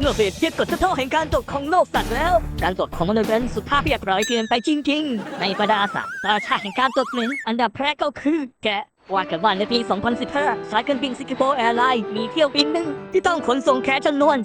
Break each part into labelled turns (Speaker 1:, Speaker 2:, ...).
Speaker 1: เมื่อเปรียบเทียบกับเท่าแห่งการตกของโลกสัตว์แล้ว การตกของมนุษย์เป็นสุภาพเรียบร้อยเกินไปจริงๆ ในบรรดาสัตว์ราชาแห่งการตกนั้นอันดับแรกก็คือแกะ ว่ากันว่าในปี 2015 สายการบินสิงคโปร์แอร์ไลน์มีเที่ยวบินหนึ่งที่ต้องขนส่งแขกจำนวน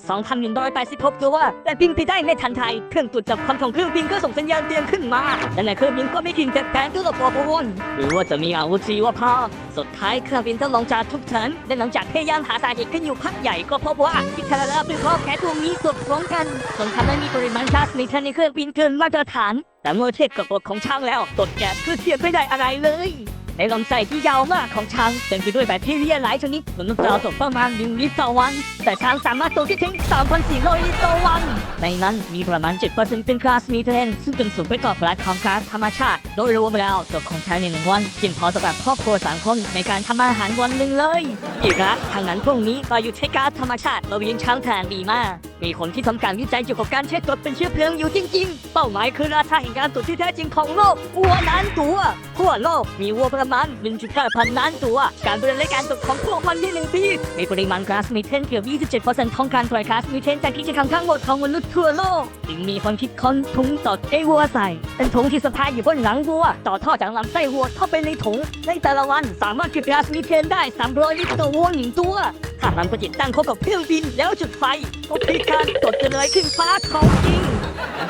Speaker 1: 2,186ตัวแต่บินไปได้ไม่ทันไทย เครื่องตรวจจับควันของเครื่องบินก็ส่งสัญญาณเตือนขึ้นมา และในเครื่องบินก็ไม่กินแต่แผนตัวระบบวนหรือว่าจะมีอาวุธชีวภาพ สุดท้ายเครื่องบินต้องลงจากทุกชั้นและหลังจากพยายามหาสาเหตุกันอยู่พักใหญ่ก็พบว่าที่ทาราเป็นเพราะแขกตัวนี้ตกพร้อมกันจนทำให้มีปริมาณก๊าซมีเทนในเครื่องบินเกินมาตรฐาน แต่เมื่อเทียบกับกฎของช่างแล้วตดแก๊สคือเทียบไม่ได้อะไรเลย ในลำไส้ที่ยาวมากของช้างเต็มไปด้วยแบคทีเรียหลายชนิดมนุษย์เราตกประมาณ1ลิตรต่อวัน แต่ช้างสามารถตได้ถึง3,400 ลิตรต่อวัน ในนั้นมีประมาณ 7%เป็นก๊าซมีเทนซึ่งเป็นส่วนประกอบหลักของก๊าซธรรมชาติ โดยรวมแล้วตกของช้างในหนึ่งวันเพียงพอสำหรับครอบครัวสามคนในการทำอาหารวันหนึ่งเลย อีกละทางนั้นพวกนี้ก็อยู่ใช้ก๊าซธรรมชาติเราเลี้ยงช้างแทนดีมากมีคนที่ทำการวิจัยเกี่ยวกับการใช้ตดเป็นเชื้อเพลิงอยู่จริง ๆ เป้าหมายคือราชาแห่งการตดที่แท้จริงของโลกวัวล้านตัวทั่วโลกมีวัวประมาณ1.5พันล้านตัว การบริหารการตกของพวกมันที่หนึ่งปีมีปริมาณก๊าซมีเทนเกือบ 27%ของการปล่อยก๊าซมีเทนจากกิจกรรมทั้งหมดของมนุษย์ทั่วโลกจึงมีคนคิดค้นถุงตดให้วัวใส่ เป็นถุงที่สะพายอยู่บนหลังวัว ต่อท่อจากลำไส้วัวเข้าไปในถุงในแต่ละวันสามารถเก็บก๊าซมีเทนได้300ลิตรต่อวัวหนึ่งตัวถ้านำไปติดตั้งเข้ากับเครื่องบินแล้วจุดไฟ ก็คือการตดจะเลยขึ้นฟ้าของจริง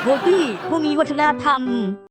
Speaker 1: พวกที่ผู้มีวัฒนธรรม